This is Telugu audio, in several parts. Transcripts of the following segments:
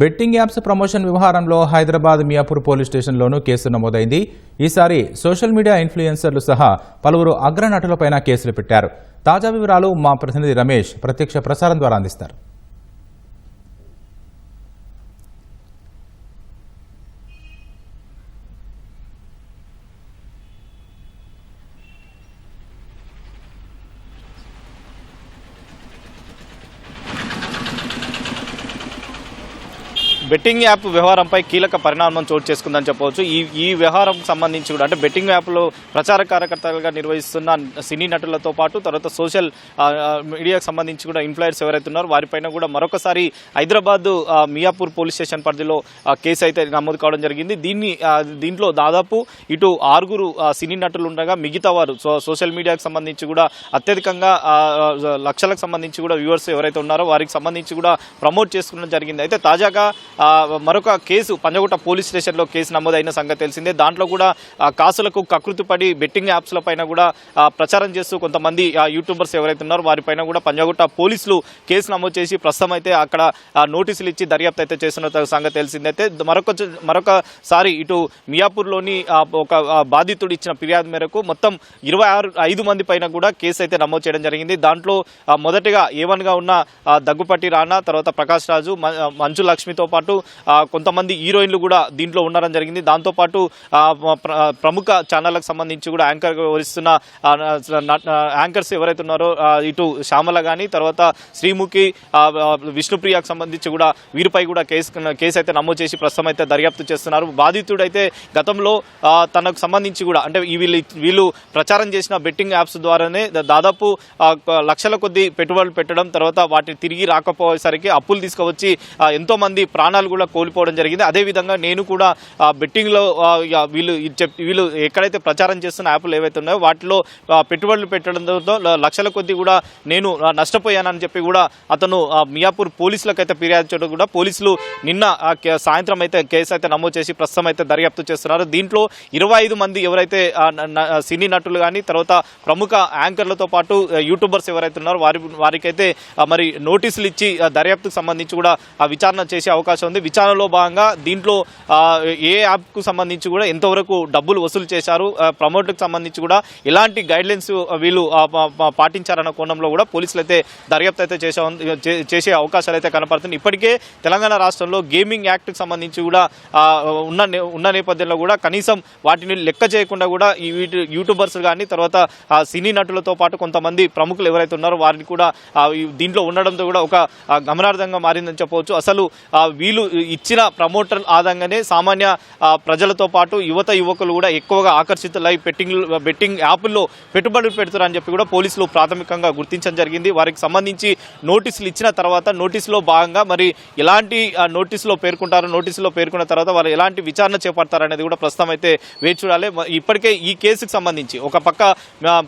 బెట్టింగ్ యాప్స్ ప్రమోషన్ వ్యవహారంలో హైదరాబాద్ మియాపూర్ పోలీస్ స్టేషన్లోనూ కేసు నమోదైంది. ఈసారి సోషల్ మీడియా ఇన్ఫ్లుయెన్సర్లు సహా పలువురు అగ్రనటులపైన కేసులు పెట్టారు. తాజా వివరాలు మా ప్రతినిధి రమేష్ ప్రత్యక్ష ప్రసారం ద్వారా అందిస్తారు. బెట్టింగ్ యాప్ వ్యవహారంపై కీలక పరిణామం చోటు చేసుకుందని చెప్పవచ్చు. ఈ ఈ వ్యవహారం సంబంధించి కూడా అంటే బెట్టింగ్ యాప్లో ప్రచార కార్యకర్తలుగా నిర్వహిస్తున్న సినీ నటులతో పాటు తర్వాత సోషల్ మీడియాకు సంబంధించి కూడా ఇన్ఫ్లుయర్స్ ఎవరైతే ఉన్నారో వారిపైన కూడా మరొకసారి హైదరాబాద్ మియాపూర్ పోలీస్ స్టేషన్ పరిధిలో కేసు అయితే నమోదు కావడం జరిగింది. దీన్ని దీంట్లో దాదాపు ఇటు ఆరుగురు ఆ, సినీ నటులు ఉండగా మిగతా వారు సో సోషల్ మీడియాకు సంబంధించి కూడా అత్యధికంగా లక్షలకు సంబంధించి కూడా వ్యూవర్స్ ఎవరైతే ఉన్నారో వారికి సంబంధించి కూడా ప్రమోట్ చేసుకోవడం జరిగింది. అయితే తాజాగా మరొక కేసు పంజగుట్ట పోలీస్ స్టేషన్లో కేసు నమోదైన సంగతి తెలిసిందే. దాంట్లో కూడా కాసులకు కకృతి పడి బెట్టింగ్ యాప్స్ల పైన కూడా ప్రచారం చేస్తూ కొంతమంది యూట్యూబర్స్ ఎవరైతే ఉన్నారో వారిపైన కూడా పంజగుట్ట పోలీసులు కేసు నమోదు చేసి ప్రస్తుతం అయితే అక్కడ నోటీసులు ఇచ్చి దర్యాప్తు అయితే చేస్తున్న సంగతి తెలిసిందే. అయితే మరొక మరొకసారి ఇటు మియాపూర్లోని ఒక బాధితుడు ఇచ్చిన ఫిర్యాదు మేరకు మొత్తం ఇరవై ఆరు ఐదు మంది పైన కూడా కేసు అయితే నమోదు చేయడం జరిగింది. దాంట్లో మొదటగా మొదటిగా ఏవన్గా ఉన్న దగ్గుపట్టి రానా తర్వాత ప్రకాష్ రాజు మ- మంచు లక్ష్మితో పాటు పాటు కొంతమంది హీరోయిన్లు కూడా దీంట్లో ఉండడం జరిగింది. దాంతోపాటు ప్రముఖ ఛానళ్ళకు సంబంధించి కూడా యాంకర్ వహిస్తున్న యాంకర్స్ ఎవరైతే ఉన్నారో ఇటు శ్యామల కానీ తర్వాత శ్రీముఖి విష్ణుప్రియకు సంబంధించి కూడా వీరిపై కూడా కేసు కేసు అయితే నమోదు చేసి ప్రస్తుతం అయితే దర్యాప్తు చేస్తున్నారు. బాధితుడైతే గతంలో తనకు సంబంధించి కూడా అంటే వీళ్ళు వీళ్ళు ప్రచారం చేసిన బెట్టింగ్ యాప్స్ ద్వారానే దాదాపు లక్షల కొద్ది పెట్టుబడులు పెట్టడం తర్వాత వాటిని తిరిగి రాకపోయేసరికి అప్పులు తీసుకువచ్చి ఎంతోమంది ప్రాణ ప్రాణాలు కూడా కోల్పోవడం జరిగింది. అదేవిధంగా నేను కూడా బెట్టింగ్లో వీళ్ళు వీళ్ళు ఎక్కడైతే ప్రచారం చేస్తున్న యాప్లు ఏవైతే ఉన్నాయో వాటిలో పెట్టుబడులు పెట్టడంతో లక్షల కొద్ది కూడా నేను నష్టపోయానని చెప్పి కూడా అతను మియాపూర్ పోలీసులకు అయితే ఫిర్యాదు చేయడం కూడా పోలీసులు నిన్న సాయంత్రం అయితే కేసు అయితే నమోదు చేసి ప్రస్తుతం అయితే దర్యాప్తు చేస్తున్నారు. దీంట్లో ఇరవై ఐదు మంది ఎవరైతే సినీ నటులు కానీ తర్వాత ప్రముఖ యాంకర్లతో పాటు యూట్యూబర్స్ ఎవరైతే ఉన్నారో వారి వారికైతే మరి నోటీసులు ఇచ్చి దర్యాప్తుకు సంబంధించి కూడా విచారణ చేసే అవకాశం ఉంది. విచారణలో భాగంగా దీంట్లో ఏ యాప్కు సంబంధించి కూడా ఎంతవరకు డబ్బులు వసూలు చేశారు ప్రమోటర్కి సంబంధించి కూడా ఎలాంటి గైడ్లైన్స్ వీళ్ళు పాటించారన్న కోణంలో కూడా పోలీసులు అయితే దర్యాప్తు అయితే చేసే చేసే అవకాశాలు అయితే కనపడుతుంది. ఇప్పటికే తెలంగాణ రాష్ట్రంలో గేమింగ్ యాక్ట్కి సంబంధించి కూడా ఉన్న నే- ఉన్న నేపథ్యంలో కూడా కనీసం వాటిని లెక్క చేయకుండా కూడా ఈ వీటి యూట్యూబర్స్ కానీ తర్వాత ఆ సినీ నటులతో పాటు కొంతమంది ప్రముఖులు ఎవరైతే ఉన్నారో వారిని కూడా దీంట్లో ఉండడంతో కూడా ఒక గమనార్థంగా మారిందని చెప్పవచ్చు. అసలు వీళ్ళు వీళ్ళు ఇచ్చిన ప్రమోటర్ ఆదంగానే సామాన్య ప్రజలతో పాటు యువత యువకులు కూడా ఎక్కువగా ఆకర్షితులై బెట్టింగ్ బెట్టింగ్ యాప్ల్లో పెట్టుబడులు పెడుతున్నారని చెప్పి కూడా పోలీసులు ప్రాథమికంగా గుర్తించడం జరిగింది. వారికి సంబంధించి నోటీసులు ఇచ్చిన తర్వాత నోటీసులో భాగంగా మరి ఎలాంటి నోటీసులో పేర్కొంటారో నోటీసులో పేర్కొన్న తర్వాత వారు ఎలాంటి విచారణ చేపడతారనేది కూడా ప్రస్తుతం అయితే వేచి చూడాలి. ఇప్పటికే ఈ కేసుకు సంబంధించి ఒక పక్క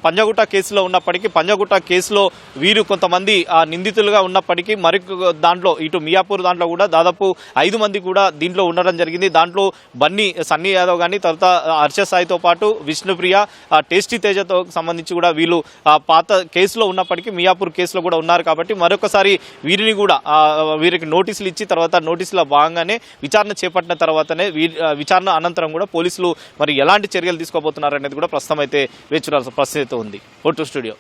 పంజగుట్ట కేసులో ఉన్నప్పటికీ పంజగుట్ట కేసులో వీరు కొంతమంది ఆ, నిందితులుగా ఉన్నప్పటికీ మరి దాంట్లో ఇటు మియాపూర్ దాంట్లో కూడా దాదాపు ఐదు మంది కూడా దీంట్లో ఉండడం జరిగింది. దాంట్లో బన్నీ సన్నీ యాదవ్ కానీ తర్వాత హర్ష సాయితో పాటు విష్ణుప్రియ టేస్టీ తేజతో సంబంధించి కూడా వీళ్ళు ఆ, పాత కేసులో ఉన్నప్పటికీ మియాపూర్ కేసులో కూడా ఉన్నారు కాబట్టి మరొకసారి వీరిని కూడా వీరికి నోటీసులు ఇచ్చి తర్వాత నోటీసుల భాగంగానే విచారణ చేపట్టిన తర్వాతనే విచారణ అనంతరం కూడా పోలీసులు మరి ఎలాంటి చర్యలు తీసుకోబోతున్నారు అనేది కూడా ప్రస్తుతం అయితే వేచి ప్రస్తుతం పరిస్థితి ఉంది. Vote studio.